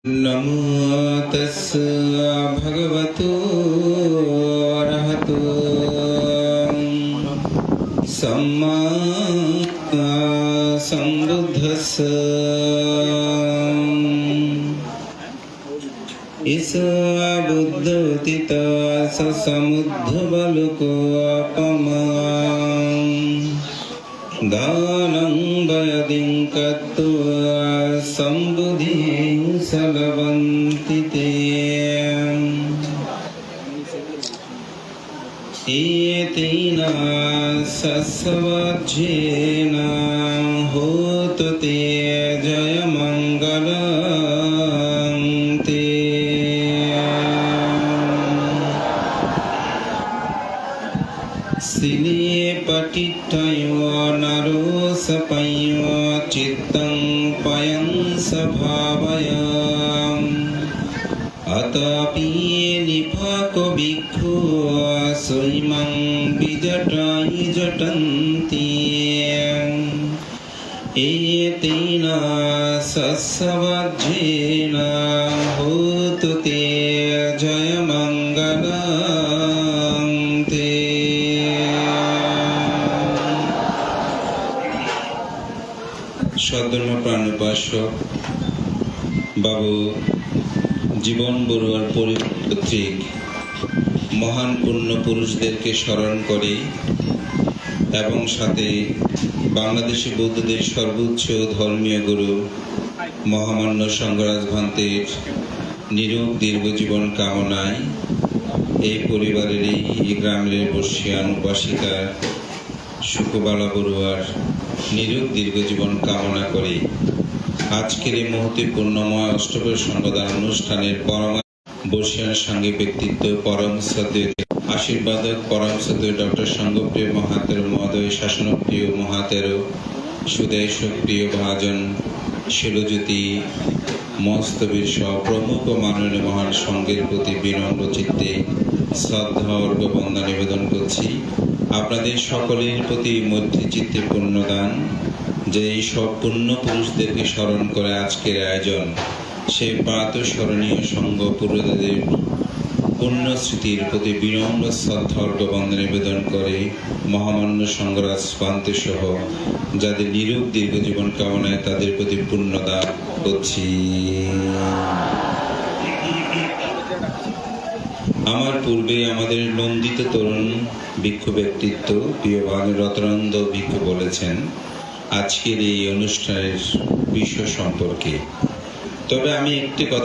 නමෝ තස් භගවතු රහතු සම්මා සම්බුද්දස්ස ඉස බුද්ධ උතිත සසමුද්ධ බලකෝ අපමා දානං බයදින් කත්තෝ सम्बुधिं सलवन्ति ते एतेन सस्वज्येन होतु ते जयमङ्गलं ते सिलिये पठितयो नरोसपयो चित्तं पयं स्वभावया अतपि निपकविघो स्वमं विजटायि जटन्ति। एतेन सवजेणा भूतते ते जयमङ्गला সদর্ম প্রাণ বাবু জীবন বড়ুয়ার পরিবার কর্তৃক মহান পূর্ণ পুরুষদেরকে স্মরণ করে এবং সাথে বাংলাদেশি বৌদ্ধদের সর্বোচ্চ ধর্মীয় গুরু মহামান্য সংগরাজ ভান্তের নিরোগ দীর্ঘ জীবন কামনায় এই পরিবারেরই এই গ্রামের বর্ষিয়ান উপাসিকা সুখবালা বড়ুয়ার নিরোগ দীর্ঘ জীবন কামনা করে। আজকের এই মুহূর্তে পূর্ণময় অষ্টপের সংবাদান অনুষ্ঠানের পরম বর্ষিয়ান সঙ্গে ব্যক্তিত্ব পরম শ্রদ্ধেয় আশীর্বাদক পরম শ্রদ্ধেয় ডক্টর সঙ্গপ্রিয় মহাতের মহোদয়, শাসনপ্রিয় মহাতের সুদয় প্রিয় ভাজন শিলজ্যোতি মস্তবীর সহ প্রমুখ মাননীয় মহান সঙ্গের প্রতি বিনম্র চিত্তে শ্রদ্ধা অর্ঘ বন্দা নিবেদন আপনাদের সকলের প্রতি মধ্যে চিত্তে পুণ্যদান, যে এই সব পুণ্য পুরুষদেরকে স্মরণ করে আজকের আয়োজন সেই প্রাত স্মরণীয় সঙ্গ পুরোদের পুণ্য স্মৃতির প্রতি বিনম্র শ্রদ্ধা অর্ঘ বন্দা নিবেদন করে মহামান্য সংগরাজ পান্তে সহ যাদের নিরূপ দীর্ঘ জীবন কামনায় তাদের প্রতি পুণ্যদান করছি। আমার পূর্বে আমাদের নন্দিত তরুণ ভিক্ষু ব্যক্তিত্ব প্রিয় ভানু রতনন্দ ভিক্ষু বলেছেন, আজকের এই অনুষ্ঠানের বিষয় সম্পর্কে। তবে আমি একটি কথা